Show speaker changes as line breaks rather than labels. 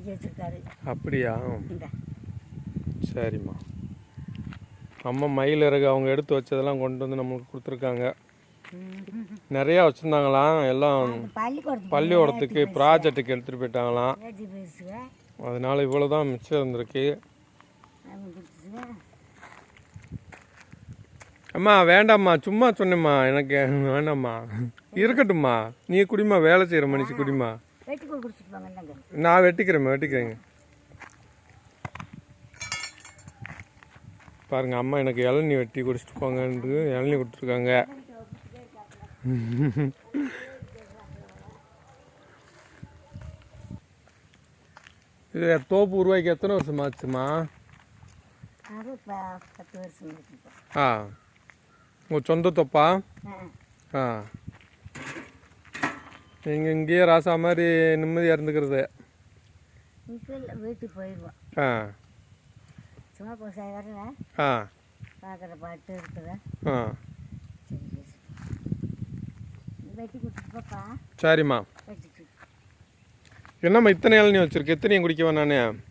அடுக்கி வச்சிருக்காரு.
அப்படியா? சரிம்மா. அம்மா மயில் இறகு அவங்க எடுத்து வச்சதெல்லாம் கொண்டு வந்து நம்மளுக்கு கொடுத்துருக்காங்க. நிறையா வச்சுருந்தாங்களாம். எல்லாம்
பள்ளிக்கூடத்துக்கு
ப்ராஜெக்ட்டுக்கு எடுத்துகிட்டு போயிட்டாங்களாம். அதனால இவ்வளோ தான் மிச்சம் இருந்திருக்கு. அம்மா வேண்டாம்மா. சும்மா சொன்னேம்மா. எனக்கு வேண்டாம்மா. இருக்கட்டும்மா. நீ குடிமா வேலை செய்கிற மனுஷி குடிமா
குடிச்சிட்டு
நான் வெட்டிக்கிறேம்மா வெட்டிக்கிறேங்க. பாருங்க அம்மா எனக்கு இளநீ வெட்டி குடிச்சிட்டு போங்கன்றது இளநீ கொடுத்துருக்காங்க. இது தோப்பு உருவாக்கி எத்தனை வருஷம் ஆச்சுமா? ஆ. உங்கள் சொந்த தோப்பா?
ஆ.
நீங்கள் இங்கேயே ராசா மாதிரி நிம்மதியாக இருந்துக்கிறது.
வீட்டுக்கு போயிடுவோம்
ஆ.
சும்மா போய் வரல.
ஆ.
பார்க்குற பாட்டு இருக்குதா.
ஆ. சரிம்மா. என்னம்மா இத்தனை இளநீ வச்சிருக்கு? எத்தனையும் குடிக்கவா நான்?